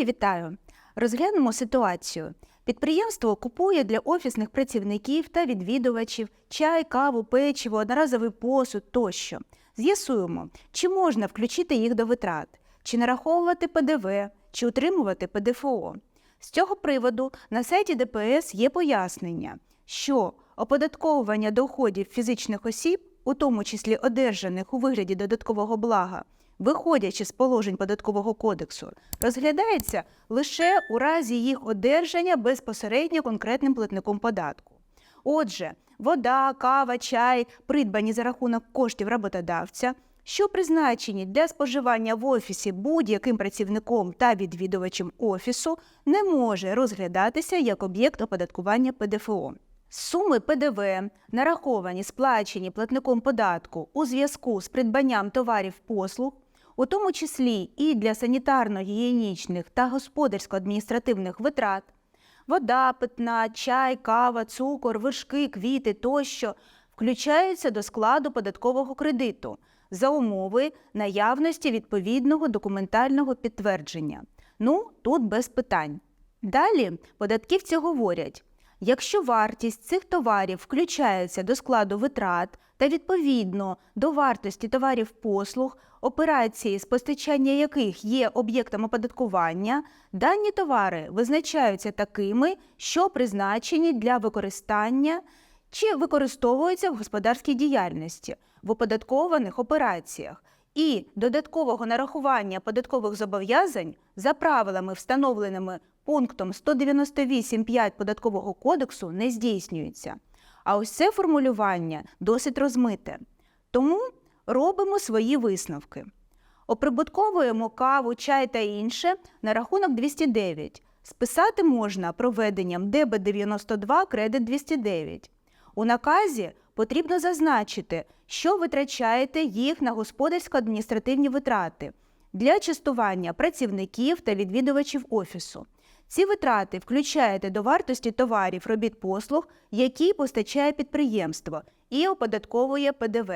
Колеги, вітаю! Розглянемо ситуацію. Підприємство купує для офісних працівників та відвідувачів чай, каву, печиво, одноразовий посуд тощо. З'ясуємо, чи можна включити їх до витрат, чи нараховувати ПДВ, чи утримувати ПДФО. З цього приводу на сайті ДПС є пояснення, що оподатковування доходів фізичних осіб, у тому числі одержаних у вигляді додаткового блага, виходячи з положень податкового кодексу, розглядається лише у разі їх одержання безпосередньо конкретним платником податку. Отже, вода, кава, чай, придбані за рахунок коштів роботодавця, що призначені для споживання в офісі будь-яким працівником та відвідувачем офісу, не може розглядатися як об'єкт оподаткування ПДФО. Суми ПДВ, нараховані, сплачені платником податку у зв'язку з придбанням товарів послуг, у тому числі і для санітарно-гігієнічних та господарсько-адміністративних витрат, вода, питна, чай, кава, цукор, вершки, квіти тощо включаються до складу податкового кредиту за умови наявності відповідного документального підтвердження. Ну, тут без питань. Далі податківці говорять, якщо вартість цих товарів включається до складу витрат та відповідно до вартості товарів послуг, операції з постачання яких є об'єктом оподаткування, дані товари визначаються такими, що призначені для використання чи використовуються в господарській діяльностті в оподаткованих операціях. І додаткового нарахування податкових зобов'язань за правилами, встановленими пунктом 198.5 податкового кодексу, не здійснюється. А ось це формулювання досить розмите. Тому робимо свої висновки. Оприбутковуємо каву, чай та інше на рахунок 209. Списати можна проведенням ДБ92 кредит 209. У наказі потрібно зазначити, що витрачаєте їх на господарсько-адміністративні витрати для частування працівників та відвідувачів офісу. Ці витрати включаєте до вартості товарів, робіт послуг, які постачає підприємство, і оподатковує ПДВ.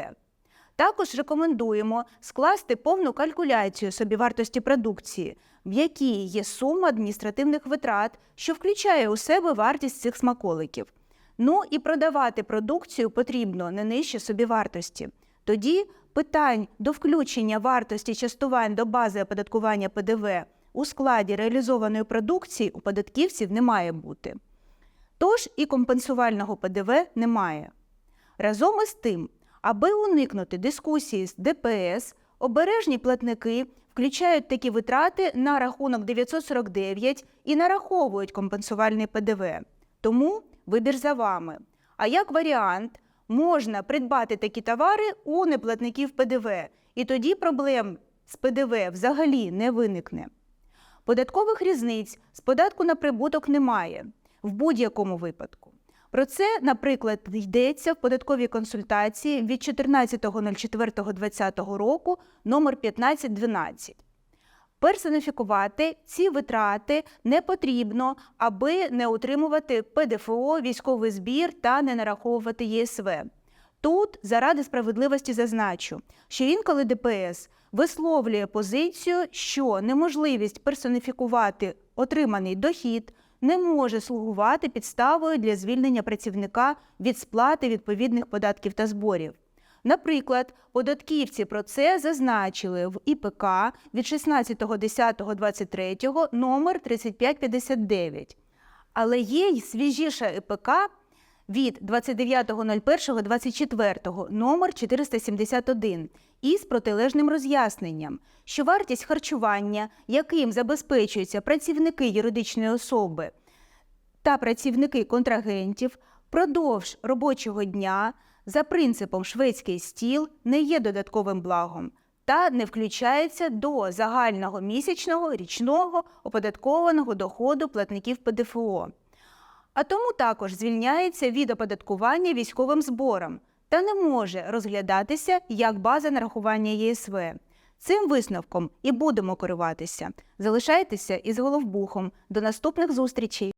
Також рекомендуємо скласти повну калькуляцію собівартості продукції, в якій є сума адміністративних витрат, що включає у себе вартість цих смаколиків. Ну і продавати продукцію потрібно не нижче собівартості. Тоді питань до включення вартості частувань до бази оподаткування ПДВ у складі реалізованої продукції у податківців не має бути. Тож і компенсувального ПДВ немає. Разом із тим, аби уникнути дискусії з ДПС, обережні платники включають такі витрати на рахунок 949 і нараховують компенсувальний ПДВ. Тому вибір за вами. А як варіант, можна придбати такі товари у неплатників ПДВ, і тоді проблем з ПДВ взагалі не виникне. Податкових різниць з податку на прибуток немає в будь-якому випадку. Про це, наприклад, йдеться в податковій консультації від 14.04.2020 року номер 1512. Персоніфікувати ці витрати не потрібно, аби не утримувати ПДФО, військовий збір та не нараховувати ЄСВ. Тут, заради справедливості, зазначу, що інколи ДПС висловлює позицію, що неможливість персоніфікувати отриманий дохід не може слугувати підставою для звільнення працівника від сплати відповідних податків та зборів. Наприклад, податківці про це зазначили в ІПК від 16.10.23 номер 3559. Але є й свіжіша ІПК від 29.01.24 номер 471 із протилежним роз'ясненням, що вартість харчування, яким забезпечуються працівники юридичної особи та працівники контрагентів впродовж робочого дня за принципом шведський стіл не є додатковим благом та не включається до загального місячного річного оподаткованого доходу платників ПДФО. А тому також звільняється від оподаткування військовим збором та не може розглядатися як база нарахування ЄСВ. Цим висновком і будемо керуватися. Залишайтеся із головбухом. До наступних зустрічей!